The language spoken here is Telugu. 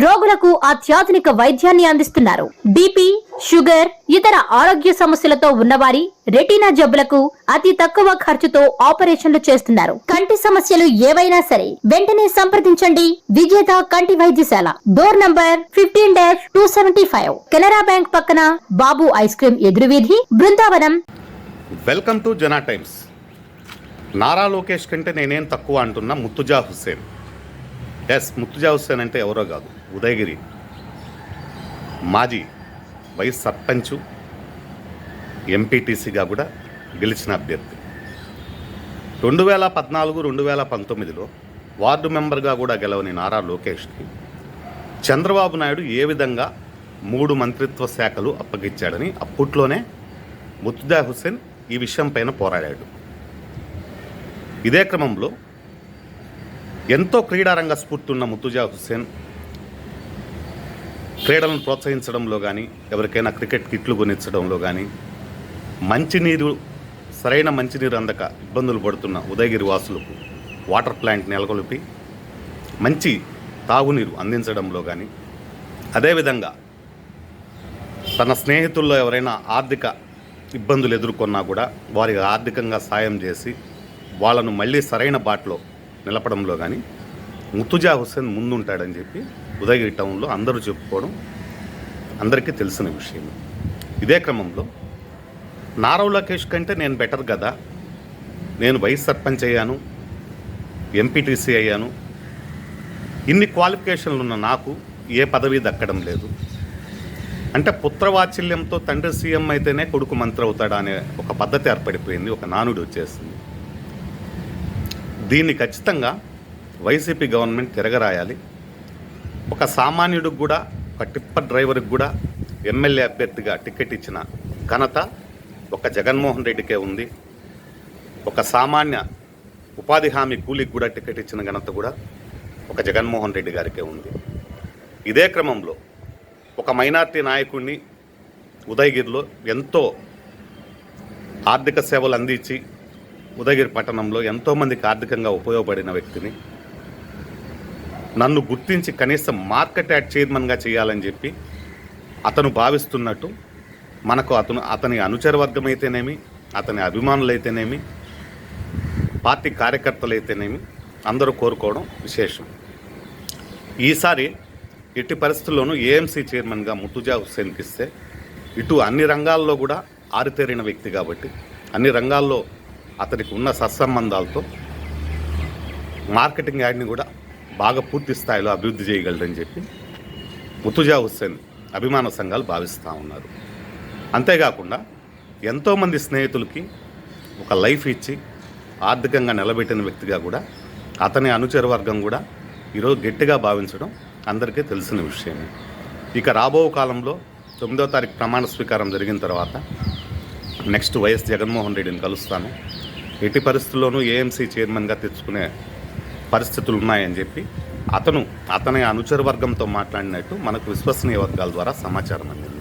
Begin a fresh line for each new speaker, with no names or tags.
రోగులకు అత్యాధునిక వైద్యాన్ని అందిస్తున్నారు. బీపీ షుగర్ ఇతర ఆరోగ్య సమస్యలతో ఉన్నవారి రెటీనా జబ్బులకు అతి తక్కువ ఖర్చుతో ఆపరేషన్లు చేస్తున్నారు. కంటి సమస్యలు ఏవైనా సరే వెంటనే సంప్రదించండి. విజేత కంటి వైద్యశాల. Door number fifteen dash two seventy five. Canara bank పక్కన Babu ice cream ఎదురువీధి Brindavanam.
Welcome to Jana times. Nara Lokesh కంటే నేనేం తక్కువ అంటున్నా ముత్తుజా హుస్సేన్. ఎస్ ముత్తుజా హుస్సేన్ అంటే ఎవరో కాదు. ఉదయగిరి. మాజీ వైస్ సర్పంచు ఎంపీటీసీగా కూడా గెలిచిన అభ్యర్థి. రెండు వేల పద్నాలుగు రెండు వేల పంతొమ్మిదిలో వార్డు మెంబర్గా కూడా గెలవని నారా లోకేష్కి చంద్రబాబు నాయుడు ఏ విధంగా మూడు మంత్రిత్వ శాఖలు అప్పగించాడని అప్పట్లోనే ముత్తుదా హుస్సేన్ ఈ విషయం పైన పోరాడాడు. ఇదే క్రమంలో ఎంతో క్రీడారంగ స్ఫూర్తి ఉన్న ముత్తుజా హుస్సేన్ క్రీడలను ప్రోత్సహించడంలో కానీ ఎవరికైనా క్రికెట్ కిట్లు కొనిచ్చడంలో కానీ మంచినీరు సరైన మంచినీరు అందక ఇబ్బందులు పడుతున్న ఉదయగిరి వాసులకు వాటర్ ప్లాంట్ నెలకొల్పి మంచి తాగునీరు అందించడంలో కానీ అదేవిధంగా తన స్నేహితుల్లో ఎవరైనా ఆర్థిక ఇబ్బందులు ఎదుర్కొన్నా కూడా వారికి ఆర్థికంగా సాయం చేసి వాళ్ళను మళ్ళీ సరైన బాటలో నిలపడంలో కానీ ముతుజా హుస్సేన్ ముందుంటాడని చెప్పి ఉదయగిరి టౌన్లో అందరూ చెప్పుకోవడం అందరికీ తెలిసిన విషయం. ఇదే క్రమంలో నారవ్ లోకేష్ కంటే నేను బెటర్ కదా నేను వైస్ సర్పంచ్ అయ్యాను ఎంపీటీసీ అయ్యాను ఇన్ని క్వాలిఫికేషన్లు ఉన్న నాకు ఏ పదవి దక్కడం లేదు. అంటే పుత్రవాత్సల్యంతో తండ్రి సీఎం అయితేనే కొడుకు మంత్రి అవుతాడా అనే ఒక పద్ధతి ఏర్పడిపోయింది ఒక నానుడి వచ్చేసింది. దీన్ని ఖచ్చితంగా వైసీపీ గవర్నమెంట్ తిరగరాయాలి. ఒక సామాన్యుడికి కూడా ఒక టిప్పర్ డ్రైవర్కి కూడా ఎమ్మెల్యే అభ్యర్థిగా టికెట్ ఇచ్చిన ఘనత ఒక జగన్మోహన్ రెడ్డికే ఉంది. ఒక సామాన్య ఉపాధి హామీ కూలికి కూడా టికెట్ ఇచ్చిన ఘనత కూడా ఒక జగన్మోహన్ రెడ్డి గారికే ఉంది. ఇదే క్రమంలో ఒక మైనార్టీ నాయకుడిని ఉదయగిరిలో ఎంతో ఆర్థిక సేవలు అందించి ఉదయగిరి పట్టణంలో ఎంతోమందికి ఆర్థికంగా ఉపయోగపడిన వ్యక్తిని నన్ను గుర్తించి కనీసం మార్కెట్ యాడ్ చైర్మన్గా చేయాలని చెప్పి అతను భావిస్తున్నట్టు మనకు అతను అతని అనుచర వర్గం అయితేనేమి అతని అభిమానులైతేనేమి పార్టీ కార్యకర్తలు అయితేనేమి అందరూ కోరుకోవడం విశేషం. ఈసారి ఎట్టి పరిస్థితుల్లోనూ ఏఎంసీ చైర్మన్గా ముర్తుజా హుస్సేన్కి ఇస్తే ఇటు అన్ని రంగాల్లో కూడా ఆరితేరిన వ్యక్తి కాబట్టి అన్ని రంగాల్లో అతనికి ఉన్న సత్సంబంధాలతో మార్కెటింగ్ యాడ్ని కూడా బాగా పూర్తి స్థాయిలో అభివృద్ధి చేయగలరని చెప్పి ముతుజా హుస్సేన్ అభిమాన సంఘాలు భావిస్తూ ఉన్నారు. అంతేకాకుండా ఎంతోమంది స్నేహితులకి ఒక లైఫ్ ఇచ్చి ఆర్థికంగా నిలబెట్టిన వ్యక్తిగా కూడా అతని అనుచర వర్గం కూడా ఈరోజు గట్టిగా భావించడం అందరికీ తెలిసిన విషయమే. ఇక రాబో కాలంలో తొమ్మిదో తారీఖు ప్రమాణ స్వీకారం జరిగిన తర్వాత నెక్స్ట్ వైఎస్ జగన్మోహన్ రెడ్డిని కలుస్తాను. ఎట్టి పరిస్థితుల్లోనూ ఏఎంసీ చైర్మన్గా తెచ్చుకునే పరిస్థితులు ఉన్నాయని చెప్పి అతను అతని అనుచర వర్గంతో మాట్లాడినట్టు మనకు విశ్వసనీయ వర్గాల ద్వారా సమాచారం అందింది